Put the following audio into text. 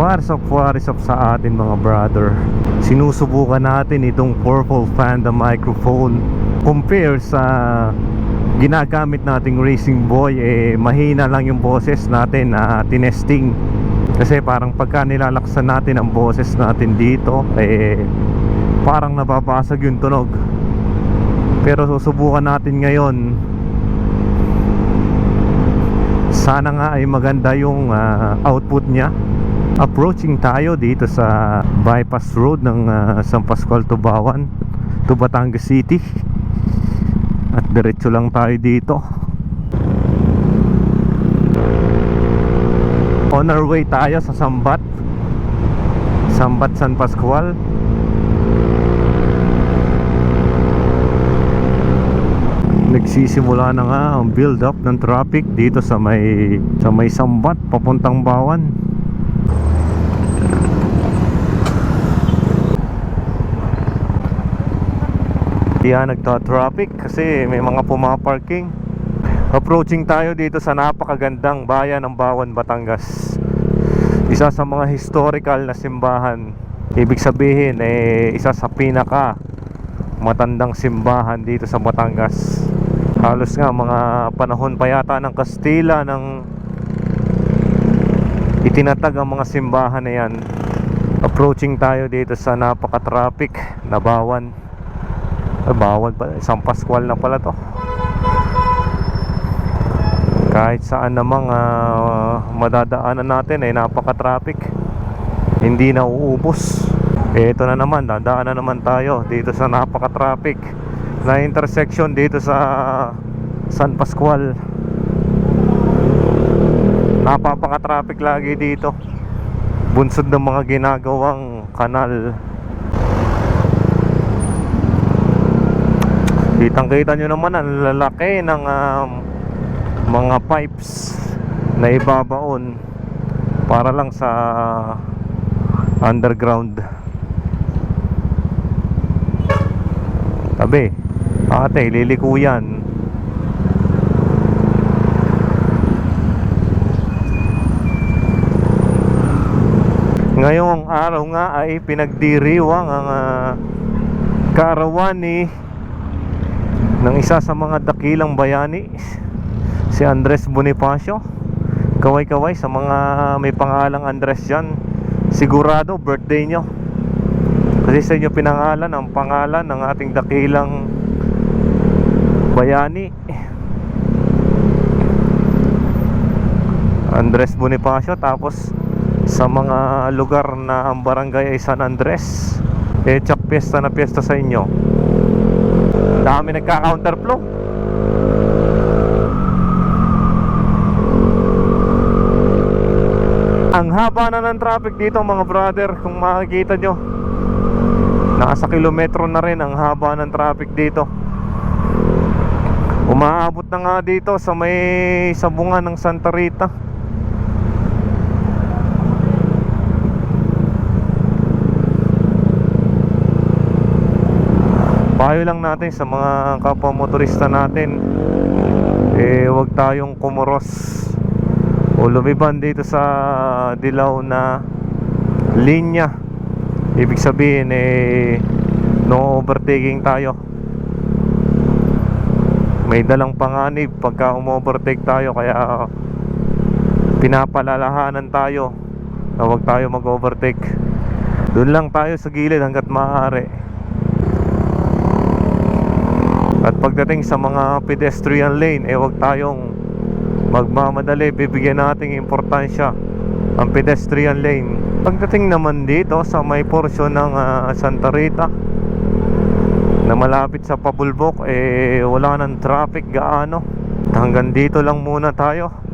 What's up, what is up sa atin mga brother. Sinusubukan natin itong Purple Panda microphone. Compare sa ginagamit nating Racing Boy eh, Mahina lang yung boses natin na tinesting. Kasi parang pagka nilalaksan natin ang boses natin dito eh, Parang nababasag yung tunog. Pero susubukan natin ngayon. Sana nga ay maganda yung ah, output niya approaching tayo dito sa bypass road ng ah, San Pascual Tubawan to Batangas City. At diretso lang tayo dito. On our way tayo sa Sambat. Sambat San Pascual. Nagsisimula na nga ang build up ng traffic dito sa may sa may Sambat papuntang Bawan Diyan nagta-traffic kasi may mga pumaparking. Approaching tayo dito sa napakagandang bayan ng Bawan, Batangas. Isa sa mga historical na simbahan. Ibig sabihin eh isa sa pinaka matandang simbahan dito sa Batangas. Halos nga mga panahon pa yata ng Kastila ng itinatag ang mga simbahan na yan. Approaching tayo dito sa napaka-traffic na Bawan ay, bawal pala. Isang Pascual na pala to. Kahit saan namang ah, madadaanan natin ay napaka-traffic. Hindi na uubos. Eh, ito na naman, dadaan na naman tayo dito sa napaka-traffic na intersection dito sa San Pascual. Napapaka-traffic lagi dito. Bunsod ng mga ginagawang kanal. Kitang kita nyo naman ang lalaki ng um, mga pipes na ibabaon para lang sa underground. Tabi, ate, liliko yan. Ngayong araw nga ay pinagdiriwang ang uh, kaarawan ni ng isa sa mga dakilang bayani si Andres Bonifacio. Kaway-kaway sa mga may pangalang Andres dyan. Sigurado birthday nyo. Kasi sa inyo pinangalan ang pangalan ng ating dakilang bayani. Andres Bonifacio tapos sa mga lugar na ang barangay ay San Andres. Eh tsak piyesta na piyesta sa inyo dami nagka-counterflow ang haba na ng traffic dito mga brother kung makikita nyo. Nasa kilometro na rin ang haba ng traffic dito. Umaabot na nga dito sa may sabungan ng Santa Rita payo lang natin sa mga kapwa motorista natin. Eh wag tayong kumuros o lumiban dito sa dilaw na linya. Ibig sabihin eh no overtaking tayo. May dalang panganib pagka umovertake tayo kaya pinapalalahanan tayo na wag tayo mag overtake doon lang tayo sa gilid hanggat maaari at pagdating sa mga pedestrian lane, eh wag tayong magmamadali, bibigyan nating importansya ang pedestrian lane. Pagdating naman dito sa may portion ng ah, Santa Rita na malapit sa Pabulbok, eh wala nang traffic gaano. Hanggang dito lang muna tayo.